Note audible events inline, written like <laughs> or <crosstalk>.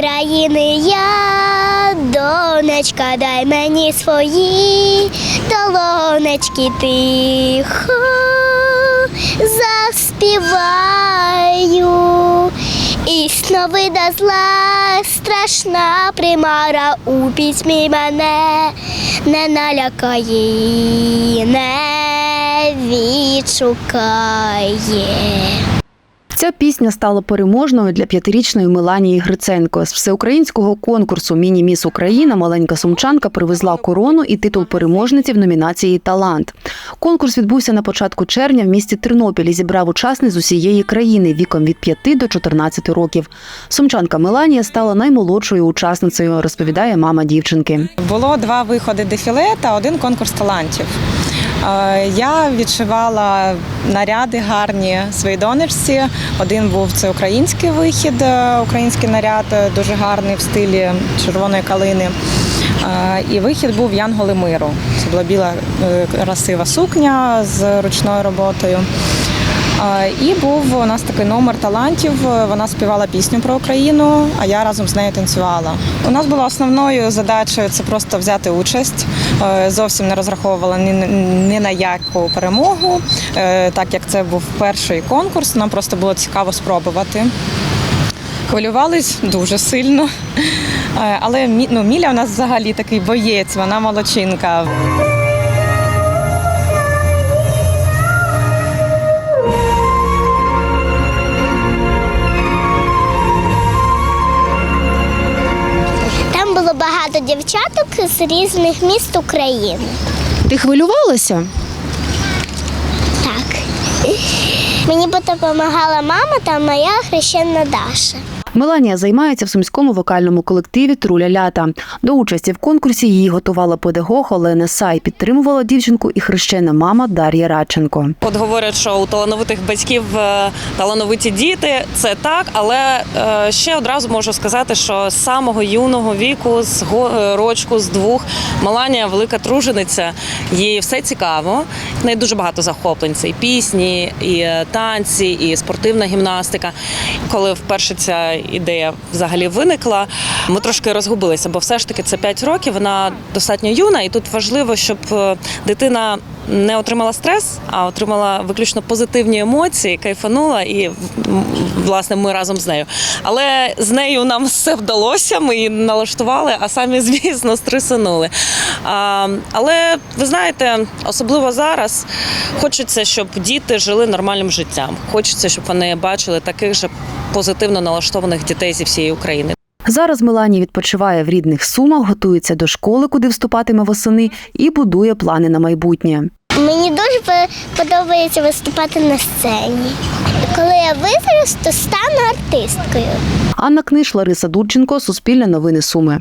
країни я, донечка, дай мені свої долонечки тихо заспіваю. І сновида зла страшна примара у письмі мене не налякає, не відшукає. Ця пісня стала переможною для п'ятирічної Меланії Гриценко. З всеукраїнського конкурсу Міні-міс Україна маленька сумчанка привезла корону і титул переможниці в номінації Талант. Конкурс відбувся на початку червня в місті Тернопіль і зібрав учасниць з усієї країни віком від 5 до 14 років. Сумчанка Меланія стала наймолодшою учасницею, розповідає мама дівчинки. Було два виходи дефіле та один конкурс талантів. Е, Я відшивала наряди гарні своїй донечці. Один був це український вихід, е, український наряд, е, дуже гарний в стилі червоної калини. І вихід був Янголи миру. Це була біла красива сукня з ручною роботою. І був у нас такий номер талантів. Вона співала пісню про Україну, а я разом з нею танцювала. У нас була основною задачею це просто взяти участь. Е, Зовсім не розраховувала ні, ні на яку перемогу, е, так як це був перший конкурс. Нам просто було цікаво спробувати. Хвилювались дуже сильно. Е, Але ну, Міля у нас взагалі такий боєць, вона молодчинка. Багато дівчаток з різних міст України. Ти хвилювалася? Так. Мені допомагала мама та моя хрещена Даша. Меланія займається в сумському вокальному колективі Труля лята. До участі в конкурсі її готувала педагог Олена Сай. Підтримувала дівчинку і хрещена мама Дар'я Радченко. От говорять, що у талановитих батьків е, талановиті діти, це так, але е, ще одразу можу сказати, що з самого юного віку, з е, рочку, з двох, Маланія велика тружениця, їй все цікаво. В неї дуже багато захоплень. Це і пісні, і е, танці, і спортивна гімнастика. Коли вперше ця ідея взагалі виникла, ми трошки розгубилися, бо все ж таки це 5 років, вона достатньо юна, і тут важливо, щоб е, дитина не отримала стрес, а отримала виключно позитивні емоції, кайфанула, і власне ми разом з нею. Але з нею нам все вдалося. Ми її налаштували, а самі, <laughs> звісно, стресанули. Але ви знаєте, особливо зараз хочеться, щоб діти жили нормальним життям. Хочеться, щоб вони бачили таких же позитивно налаштованих дітей зі всієї України. Зараз Меланія відпочиває в рідних сумах, готується до школи, куди вступатиме восени, і будує плани на майбутнє. Мені дуже подобається виступати на сцені. Коли я виросту, стану артисткою. Анна Книж, Лариса Дурченко, Суспільне новини Суми.